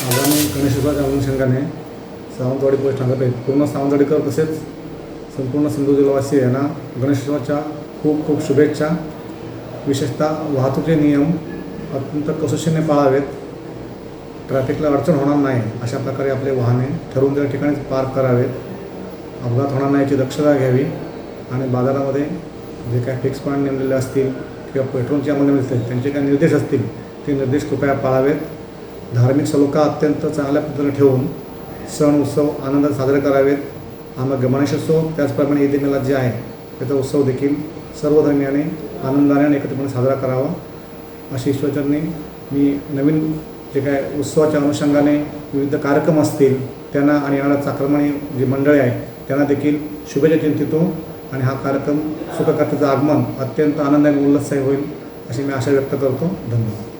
आगामी गणेशोत्सवाच्या अनुषंगाने सावंतवाडी पोलीस ठाण्यात पूर्ण सावंतवाडीकर तसेच संपूर्ण सिंधुदुर्गवासी यांना गणेशोत्सवाच्या खूप खूप शुभेच्छा. विशेषतः वाहतुकीचे नियम अत्यंत कसोशीने पाळावेत. ट्रॅफिकला अडचण होणार नाही अशा प्रकारे आपले वाहने ठरवून त्या ठिकाणीच पार्क करावेत. अपघात होणार नाही याची दक्षता घ्यावी आणि बाजारामध्ये जे काही फिक्स पॉईंट नेमलेले असतील किंवा पेट्रोलची अंमल असतील त्यांचे काही निर्देश असतील ते निर्देश कृपया पाळावेत. धार्मिक सलोखा अत्यंत चांगल्या पद्धतीने ठेवून सण उत्सव आनंदात साजरे करावेत. आम्ही गणेशोत्सव त्याचप्रमाणे ईद मिलाद जे आहे त्याचा उत्सव देखील सर्व धर्मियाने आनंदाने आणि एकत्रपणे साजरा करावा. अशी ईश्वरचरणी मी नवीन जे काय उत्सवाच्या अनुषंगाने विविध कार्यक्रम असतील त्यांना आणि येणाऱ्या चाक्रमणी जी मंडळी आहे त्यांना देखील शुभेच्छा चिंतितो आणि हा कार्यक्रम सुखकर्त्याचं आगमन अत्यंत आनंदाने उल्हासाही होईल अशी मी आशा व्यक्त करतो. धन्यवाद.